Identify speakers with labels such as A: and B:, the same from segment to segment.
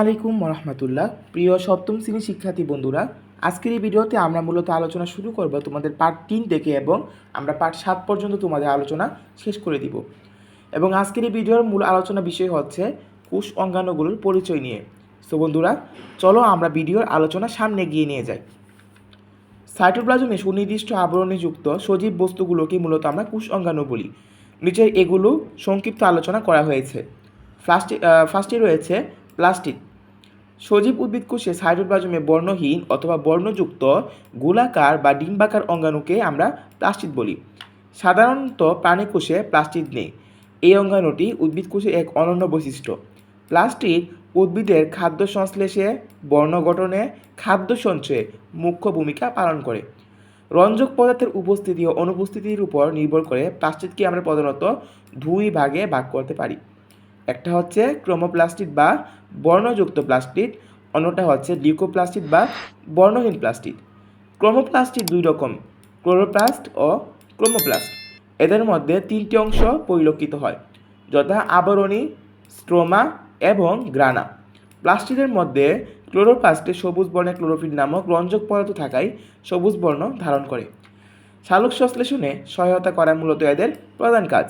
A: আলাইকুম রহমতুল্লাহ প্রিয় সপ্তম শ্রেণি শিক্ষার্থী বন্ধুরা, আজকের এই ভিডিওতে আমরা মূলত আলোচনা শুরু করব তোমাদের পার্ট তিন থেকে এবং আমরা পার্ট সাত পর্যন্ত তোমাদের আলোচনা শেষ করে দিব। এবং আজকের এই ভিডিওর মূল আলোচনা বিষয় হচ্ছে কোষ অঙ্গাণুগুলোর পরিচয় নিয়ে। সো বন্ধুরা, চলো আমরা ভিডিওর আলোচনা সামনে গিয়ে নিয়ে যাই। সাইটোপ্লাজমে সুনির্দিষ্ট আবরণীযুক্ত সজীব বস্তুগুলোকে মূলত আমরা কোষ অঙ্গাণু বলি। নিচের এগুলো সংক্ষিপ্ত আলোচনা করা হয়েছে। ফার্স্টে ফার্স্টে রয়েছে প্লাস্টিক সজীব উদ্ভিদ কোষে সাইটোপ্লাজমে বর্ণহীন অথবা বর্ণযুক্ত গোলাকার বা ডিম্বাকার অঙ্গাণুকে আমরা প্লাস্টিড বলি। সাধারণত প্রাণী কোষে প্লাস্টিড নেই। এই অঙ্গাণুটি উদ্ভিদ কোষের এক অনন্য বৈশিষ্ট্য। প্লাস্টিড উদ্ভিদের খাদ্য সংশ্লেষে, বর্ণ গঠনে, খাদ্য সঞ্চয়ে মুখ্য ভূমিকা পালন করে। রঞ্জক পদার্থের উপস্থিতি ও অনুপস্থিতির উপর নির্ভর করে প্লাস্টিডকে আমরা প্রধানত দুই ভাগে ভাগ করতে পারি। একটা হচ্ছে ক্রোমোপ্লাস্টিড বা বর্ণযুক্ত প্লাস্টিড, অন্যটা হচ্ছে লিউকোপ্লাস্টিড বা বর্ণহীন প্লাস্টিড। ক্রোমোপ্লাস্টিড দুই রকম, ক্লোরোপ্লাস্ট ও ক্রোমোপ্লাস্ট। এদের মধ্যে তিনটি অংশ পরিলক্ষিত হয়, যথা আবরণী, স্ট্রোমা এবং গ্রানা। প্লাস্টিকের মধ্যে ক্লোরোপ্লাস্টে সবুজ বর্ণের ক্লোরোফিল নামক রঞ্জক পদার্থ থাকায় সবুজ বর্ণ ধারণ করে। সালোক সংশ্লেষণে সহায়তা করা মূলত এদের প্রধান কাজ।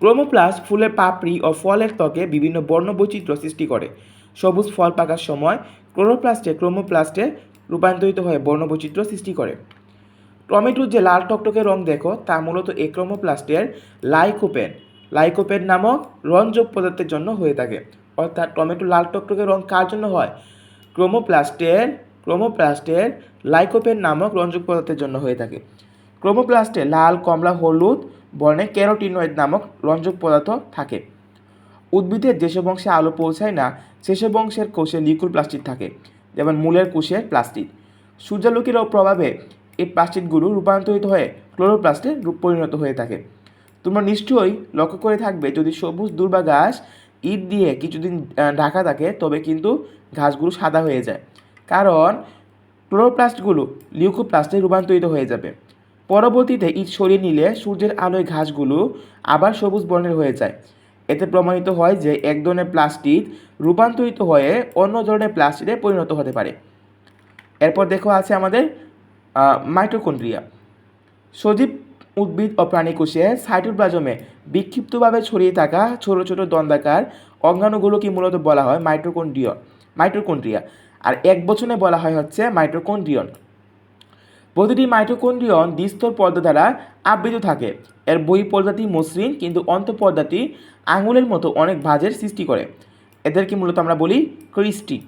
A: ক্রোমোপ্লাস্ট ফুলের পাপড়ি ও ফলের ত্বকে বিভিন্ন বর্ণ বৈচিত্র্য সৃষ্টি করে। সবুজ ফল পাকার সময় ক্লোরোপ্লাস্টে ক্রোমোপ্লাস্টে রূপান্তরিত হয়ে বর্ণ বৈচিত্র্য সৃষ্টি করে। টমেটোর যে লাল টকটকে রং দেখো, তা মূলত এই ক্রোমোপ্লাস্টের লাইকোপেন। লাইকোপেন নামক রঞ্জক পদার্থের জন্য হয়ে থাকে। অর্থাৎ টমেটো লাল টকটকে রং কার জন্য হয়? ক্রোমোপ্লাস্টের ক্রোমোপ্লাস্টের লাইকোপেন নামক রঞ্জক পদার্থের জন্য হয়ে থাকে। ক্রোমোপ্লাস্টে লাল, কমলা, হলুদ বর্ণে ক্যারোটিনয়েড নামক রঞ্জক পদার্থ থাকে। উদ্ভিদের যেসব অংশে আলো পৌঁছায় না, সেসব অংশের কোষে লিকুইড প্লাস্টিক থাকে, যেমন মূলের কোষের প্লাস্টিক সূর্যালোকের প্রভাবে এই প্লাস্টিকগুলো রূপান্তরিত হয়ে ক্লোরোপ্লাস্টে রূপ পরিণত হয়ে থাকে। তোমরা নিশ্চয়ই লক্ষ্য করে থাকবে, যদি সবুজ দুর্বা ঘাস ইট দিয়ে কিছুদিন ঢাকা থাকে, তবে কিন্তু ঘাসগুলো সাদা হয়ে যায়। কারণ ক্লোরোপ্লাস্টগুলো লিউকোপ্লাস্টে রূপান্তরিত হয়ে যাবে। পরবর্তীতে ইট সরিয়ে নিলে সূর্যের আলোয় ঘাসগুলো আবার সবুজ বর্ণের হয়ে যায়। এতে প্রমাণিত হয় যে এক ধরনের প্লাস্টিক রূপান্তরিত হয়ে অন্য ধরনের প্লাস্টিকে পরিণত হতে পারে। এরপর দেখো আছে আমাদের মাইটোকন্ড্রিয়া। সজীব উদ্ভিদ ও প্রাণীকোষে সাইটোপ্লাজমে বিক্ষিপ্তভাবে ছড়িয়ে থাকা ছোট ছোট দন্দাকার অঙ্গাণুগুলোকে মূলত বলা হয় মাইটোকন্ড্রিয়, মাইটোকন্ড্রিয়া। আর এক বচনে বলা হয় হচ্ছে মাইটোকন্ড্রিয়ন। প্রতিটি মাইটোকন্ড্রিয়ন দ্বিস্তর পর্দা দ্বারা আবৃত থাকে। এর বই পর্দাটি মসৃণ, কিন্তু অন্তঃপর্দাটি আঙুলের মতো অনেক ভাঁজের সৃষ্টি করে। এদেরকে মূলত আমরা বলি ক্রিস্টি।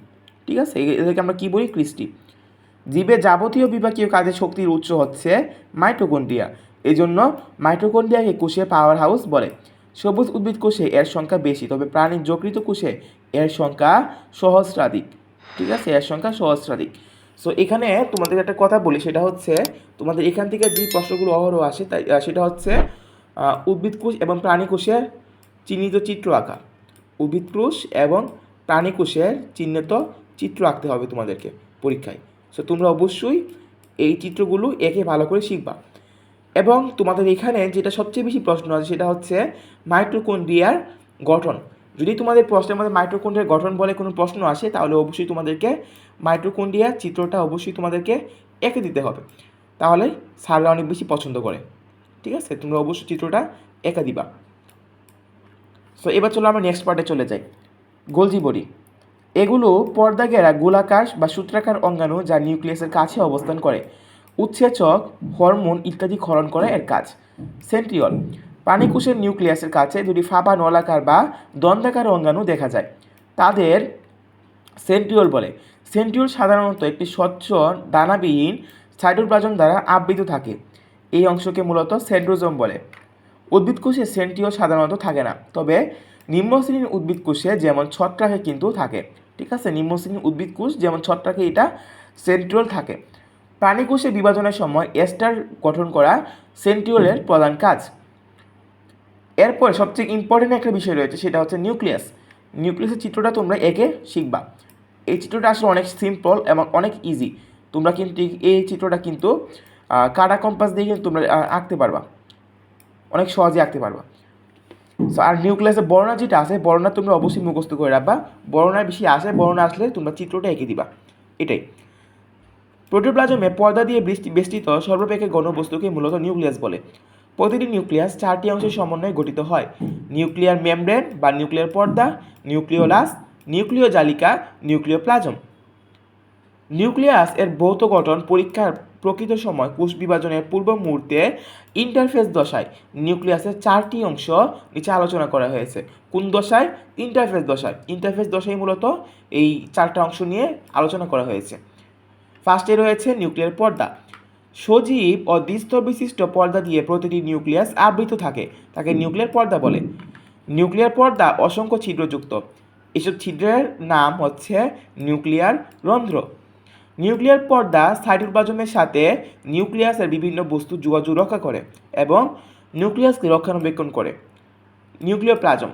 A: ঠিক আছে? এদেরকে আমরা কি বলি? ক্রিস্টি। জীবে যাবতীয় বিভাগীয় কাজের শক্তির উৎস হচ্ছে মাইটোকন্ড্রিয়া। এই জন্য মাইটোকন্ড্রিয়াকে কোষে পাওয়ার হাউস বলে। সবুজ উদ্ভিদ কোষে এর সংখ্যা বেশি, তবে প্রাণীর যকৃত কোষে এর সংখ্যা সহস্রাধিক। ঠিক আছে? এর সংখ্যা সহস্রাধিক। সো এখানে তোমাদের একটা কথা বলি সেটা হচ্ছে তোমাদের এখান থেকে যে প্রশ্নগুলো অহরহ আসে তাই সেটা হচ্ছে আহ, উদ্ভিদ কোষ এবং প্রাণী কোষের চিহ্নিত চিত্র আঁকা। উদ্ভিদ কোষ এবং প্রাণী কোষের চিহ্নিত চিত্র আঁকতে হবে তোমাদেরকে পরীক্ষায়। সো তোমরা অবশ্যই এই চিত্রগুলো এঁকে ভালো করে শিখবা। এবং তোমাদের এখানে যেটা সবচেয়ে বেশি প্রশ্ন আছে সেটা হচ্ছে মাইটোকন্ড্রিয়ার গঠন। যদি তোমাদের প্রশ্নের মধ্যে মাইটোকন্ড্রিয়ার গঠন বলে কোনো প্রশ্ন আসে, তাহলে অবশ্যই তোমাদেরকে মাইটোকন্ড্রিয়ার চিত্রটা অবশ্যই তোমাদেরকে এঁকে দিতে হবে। তাহলে স্যাররা অনেক বেশি পছন্দ করে। ঠিক আছে? তোমরা অবশ্যই চিত্রটা এঁকে দিবা। সো এবার চলো আমরা নেক্সট পার্টে চলে যাই। Golgi body. এগুলো পর্দা ঘেরা গোলাকার বা সূত্রাকার অঙ্গাণু যা নিউক্লিয়াসের কাছে অবস্থান করে। উৎসেচক, হরমোন ইত্যাদি ক্ষরণ করে এর কাজ। সেন্ট্রিওল। প্রাণীকোষের নিউক্লিয়াসের কাছে দুটি ফাঁপা নলাকার বা দন্ডাকার অঙ্গাণু দেখা যায়। তাদের সেন্ট্রিওল বলে। সেন্ট্রিওল সাধারণত একটি স্বচ্ছ দানাবিহীন সাইটোপ্লাজম দ্বারা আবৃত থাকে। এই অংশকে মূলত সেন্ট্রোজম বলে। উদ্ভিদ কোষে সাধারণত থাকে না, তবে নিম্ন শ্রেণির উদ্ভিদ কোষে যেমন ছত্রাকে কিন্তু থাকে। ঠিক আছে নিম্ন শ্রেণির উদ্ভিদ কোষ যেমন ছত্রাকে, এটা সেন্ট্রিওল থাকে। প্রাণী কোষে বিভাজনের সময় এস্টার গঠন করা সেন্ট্রিওলের প্রধান কাজ। এরপর সবচেয়ে ইম্পর্টেন্ট একটা বিষয় রয়েছে, সেটা হচ্ছে নিউক্লিয়াস নিউক্লিয়াসের চিত্রটা তোমরা এঁকে শিখবা। এই চিত্রটা আসলে অনেক সিম্পল এবং অনেক ইজি তোমরা কিন্তু এই চিত্রটা কিন্তু কাটা কম্পাস দিয়ে কিন্তু তোমরা আঁকতে পারবা। অনেক সহজে আঁকতে পারবা। আর নিউক্লিয়াসে বর্ণা যেটা আছে বর্ণা তোমরা অবশ্যই মুখস্থ করে রাখবা। বর্ণা বেশি আসে বর্ণা আসলে তোমরা চিত্রটা এঁকে দিবা। এটাই। প্রোটোপ্লাজমে পর্দা দিয়ে বেষ্টিত সর্বাপেক্ষা গণবস্তুকে মূলত নিউক্লিয়াস বলে। প্রতিটি নিউক্লিয়াস চারটি অংশের সমন্বয়ে গঠিত হয়। নিউক্লিয়ার মেমব্রেন বা নিউক্লিয়ার পর্দা, নিউক্লিওলাস নিউক্লিয় জালিকা নিউক্লিয় প্লাজম নিউক্লিয়াস এর ভৌত গঠন পরীক্ষার প্রকৃত সময় কোষ বিভাজনের পূর্ব মুহূর্তে ইন্টারফেস দশায়। নিউক্লিয়াসের চারটি অংশ নিচে আলোচনা করা হয়েছে। কোন দশায়? ইন্টারফেস দশায়। ইন্টারফেস দশায় মূলত এই চারটা অংশ নিয়ে আলোচনা করা হয়েছে। ফার্স্টে রয়েছে নিউক্লিয়ার পর্দা। সজীব ও দ্বিস্তর বিশিষ্ট পর্দা দিয়ে প্রতিটি নিউক্লিয়াস আবৃত থাকে, তাকে নিউক্লিয়ার পর্দা বলে। নিউক্লিয়ার পর্দা অসংখ্য ছিদ্রযুক্ত। এসব ছিদ্রের নাম হচ্ছে নিউক্লিয়ার রন্ধ্র। নিউক্লিয়ার পর্দা সাইটোপ্লাজমের সাথে নিউক্লিয়াসের বিভিন্ন বস্তু যোগাযোগ রক্ষা করে এবং নিউক্লিয়াসকে রক্ষণাবেক্ষণ করে। নিউক্লিয় প্লাজম।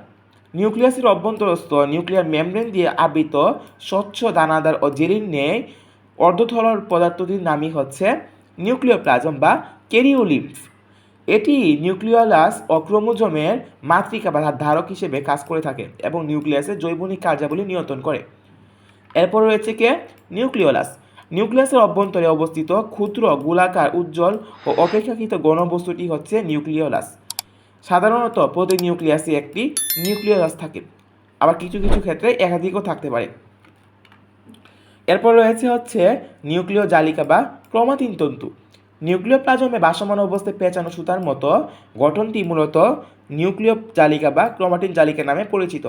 A: নিউক্লিয়াসের অভ্যন্তরস্থ নিউক্লিয়ার মেমব্রেন দিয়ে আবৃত স্বচ্ছ দানাদার ও জেলির ন্যায় অর্ধথলর পদার্থটির নামই হচ্ছে নিউক্লিয় প্লাজম বা ক্যারিওলিম্ফ এটি নিউক্লিয়ালাস ও ক্রোমোজোমের মাতৃকা বা ধারক হিসেবে কাজ করে থাকে এবং নিউক্লিয়াসের জৈবনিক কার্যাবলী নিয়ন্ত্রণ করে। এরপর রয়েছে কে? নিউক্লিওলাস। নিউক্লিয়াসের অভ্যন্তরে অবস্থিত ক্ষুদ্র, গোলাকার, উজ্জ্বল ও অপেক্ষাকৃত গণবস্তুটি হচ্ছে নিউক্লিওলাস। সাধারণত প্রতি নিউক্লিয়াসে একটি নিউক্লিওলাস থাকে। আবার কিছু কিছু ক্ষেত্রে একাধিকও থাকতে পারে। এরপর রয়েছে হচ্ছে নিউক্লিয় জালিকা বা ক্রোমাটিন তন্তু। নিউক্লিয় প্লাজমে বাসমান অবস্থায় পেঁচানো সুতার মতো গঠনটি মূলত নিউক্লিয় জালিকা বা ক্রোমাটিন জালিকা নামে পরিচিত।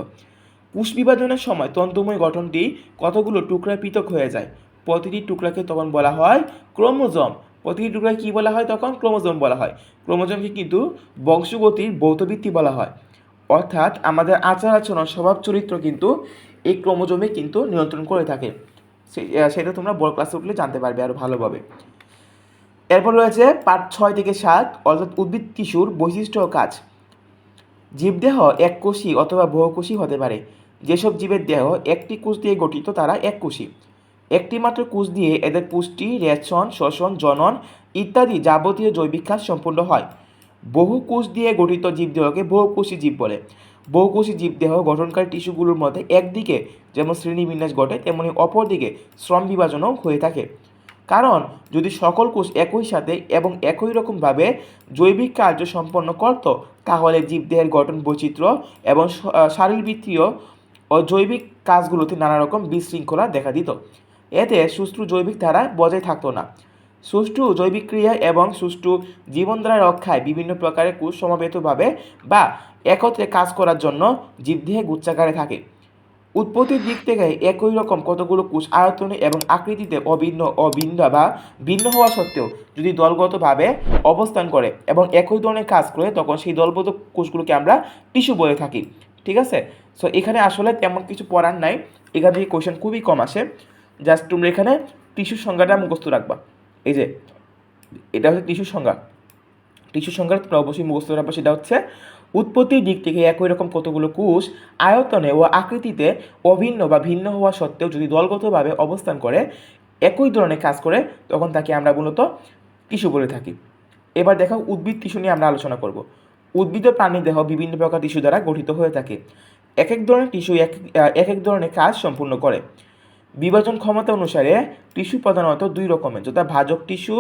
A: কোষ বিভাজনের সময় তন্তুময় গঠনটি কতগুলো টুকরায় পৃথক হয়ে যায়? প্রতিটি টুকরাকে তখন বলা হয় ক্রোমোজোম। প্রতিটি টুকরায় কী বলা হয় তখন? ক্রোমোজোম বলা হয়। ক্রোমোজোমকে কিন্তু বংশগতির বৌদ্ধবৃত্তি বলা হয়। অর্থাৎ আমাদের আচার আচরণ স্বভাব চরিত্র কিন্তু এই ক্রোমোজোমে কিন্তু নিয়ন্ত্রণ করে থাকে। সেটা তোমরা বড় ক্লাসে উঠলে জানতে পারবে আরও ভালোভাবে। এরপর রয়েছে পার্ট ছয় থেকে সাত, অর্থাৎ উদ্ভিদ টিস্যুর বৈশিষ্ট্য কাজ। জীবদেহ এককোষী অথবা বহুকোষী হতে পারে। যেসব জীবের দেহ একটি কোষ দিয়ে গঠিত, তারা এককোষী একটি মাত্র কোষ দিয়ে এদের পুষ্টি, রেশন শ্বসন জনন ইত্যাদি যাবতীয় জৈবিক কাজ সম্পূর্ণ হয়। বহু কোষ দিয়ে গঠিত জীবদেহকে বহুকোষী জীব বলে। বহুকোষী জীবদেহ গঠনকারী টিস্যুগুলোর মধ্যে একদিকে যেমন শ্রেণীবিন্যাস ঘটে, তেমনি অপরদিকে শ্রম বিভাজনও হয়ে থাকে। কারণ, যদি সকল কোষ একই সাথে এবং একই রকমভাবে জৈবিক কার্য সম্পন্ন করত, তাহলে জীবদেহের গঠন বৈচিত্র্য এবং শারীরবৃত্তীয় ও জৈবিক কাজগুলোতে নানা রকম বিশৃঙ্খলা দেখা দিত। এতে সুস্থ জৈবিক ধারা বজায় থাকতো না। সুষ্ঠু জৈবিক ক্রিয়া এবং সুষ্ঠু জীবনধারা রক্ষায় বিভিন্ন প্রকারের কোষ সমাবেতভাবে বা একত্রে কাজ করার জন্য জীবদেহে গুচ্ছাকারে থাকে। উৎপত্তির দিক থেকে একই রকম কতগুলো কোষ আয়তনে এবং আকৃতিতে অভিন্ন অভিন্ন বা ভিন্ন হওয়া সত্ত্বেও যদি দলগতভাবে অবস্থান করে এবং একই ধরনের কাজ করে, তখন সেই দলগত কোষগুলোকে আমরা টিস্যু বলে থাকি। ঠিক আছে? সো এখানে আসলে তেমন কিছু পড়ার নাই। এখান থেকে কোয়েশ্চেন খুবই কম আসে। জাস্ট তোমরা এখানে টিস্যুর সংজ্ঞাটা মুখস্থ রাখবা। এই যে, এটা হচ্ছে টিস্যুর সংজ্ঞা। টিস্যুর সংখ্যা তোমরা অবশ্যই মুখস্থ রাখবে, সেটা হচ্ছে উৎপত্তির দিক থেকে একই রকম কতগুলো কোষ আয়তনে ও আকৃতিতে অভিন্ন বা ভিন্ন হওয়া সত্ত্বেও যদি দলগতভাবে অবস্থান করে, একই ধরনের কাজ করে, তখন তাকে আমরা মূলত টিস্যু বলে থাকি। এবার দেখো উদ্ভিদ টিস্যু নিয়ে আমরা আলোচনা করব। উদ্ভিদ ও প্রাণীর দেহ বিভিন্ন প্রকার টিস্যু দ্বারা গঠিত হয়ে থাকে। এক এক ধরনের টিস্যু এক এক ধরনের কাজ সম্পূর্ণ করে। বিভাজন ক্ষমতা অনুসারে টিস্যু প্রধানত দুই রকমের, যথা ভাজক টিস্যু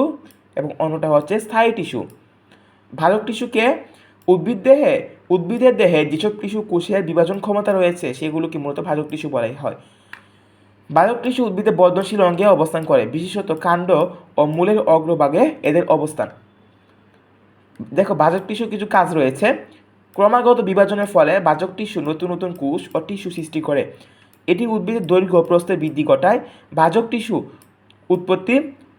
A: এবং অন্যটা হচ্ছে স্থায়ী টিস্যু। ভাজক টিস্যুকে উদ্ভিদ দেহে, উদ্ভিদের দেহে যেসব টিস্যু কোষের বিভাজন ক্ষমতা রয়েছে, সেগুলোকে মূলত ভাজক টিস্যু বলাই হয়। ভাজক টিস্যু উদ্ভিদে বর্ধনশীল অঙ্গে অবস্থান করে, বিশেষত কাণ্ড ও মূলের অগ্রভাগে এদের অবস্থান। দেখো বাজক টিস্যু কিছু কাজ রয়েছে। ক্রমাগত বিভাজনের ফলে বাজক টিস্যু নতুন নতুন কোষ ও টিস্যু সৃষ্টি করে। এটি উদ্ভিদের দৈর্ঘ্য প্রস্থের বৃদ্ধি ঘটায় ভাজক টিস্যু উৎপত্তি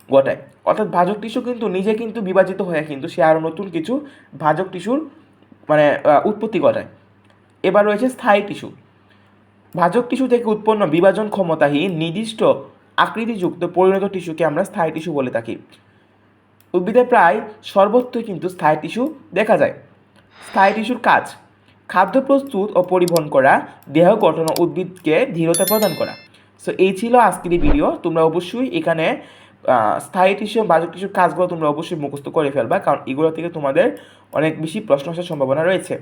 A: ঘটায়। অর্থাৎ ভাজক টিস্যু কিন্তু নিজে কিন্তু বিভাজিত হয়ে, কিন্তু সে আরও নতুন কিছু ভাজক টিস্যুর মানে উৎপত্তি ঘটায়। এবার রয়েছে স্থায়ী টিস্যু। ভাজক টিস্যু থেকে উৎপন্ন বিভাজন ক্ষমতাহীন নির্দিষ্ট আকৃতিযুক্ত পরিণত টিস্যুকে আমরা স্থায়ী টিস্যু বলে থাকি। উদ্ভিদে প্রায় সর্বত্রই কিন্তু স্থায়ী টিস্যু দেখা যায়। স্থায়ী টিস্যুর কাজ খাদ্য প্রস্তুত ও পরিবহন করা, দেহ গঠন ও উদ্ভিদকে দৃঢ়তা প্রদান করা। সো এই ছিল আজকের ভিডিও তোমরা অবশ্যই এখানে স্থায়ী টিস্যু বাজক টিস্যুর কাজগুলো তোমরা অবশ্যই মুখস্থ করে ফেলবা, কারণ এগুলো থেকে তোমাদের অনেক বেশি প্রশ্ন আসার সম্ভাবনা রয়েছে।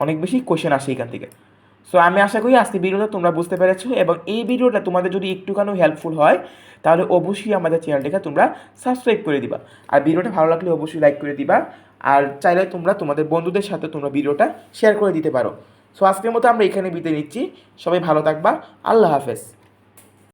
A: অনেক বেশি কোশ্চেন আসে এখান থেকে। সো আমি আশা করি আজকে ভিডিওটা তোমরা বুঝতে পেরেছ এবং এই ভিডিওটা তোমাদের যদি একটুখানি হেল্পফুল হয়, তাহলে অবশ্যই আমাদের চ্যানেলটাকে তোমরা সাবস্ক্রাইব করে দিবা। আর ভিডিওটা ভালো লাগলে অবশ্যই লাইক করে দিবা। আর চাইলে তোমরা তোমাদের বন্ধুদের সাথে তোমরা ভিডিওটা শেয়ার করে দিতে পারো। সো আজকের মতো আমরা এখানে বিদায় নিচ্ছি। সবাই ভালো থাকবা। আল্লাহ হাফেজ।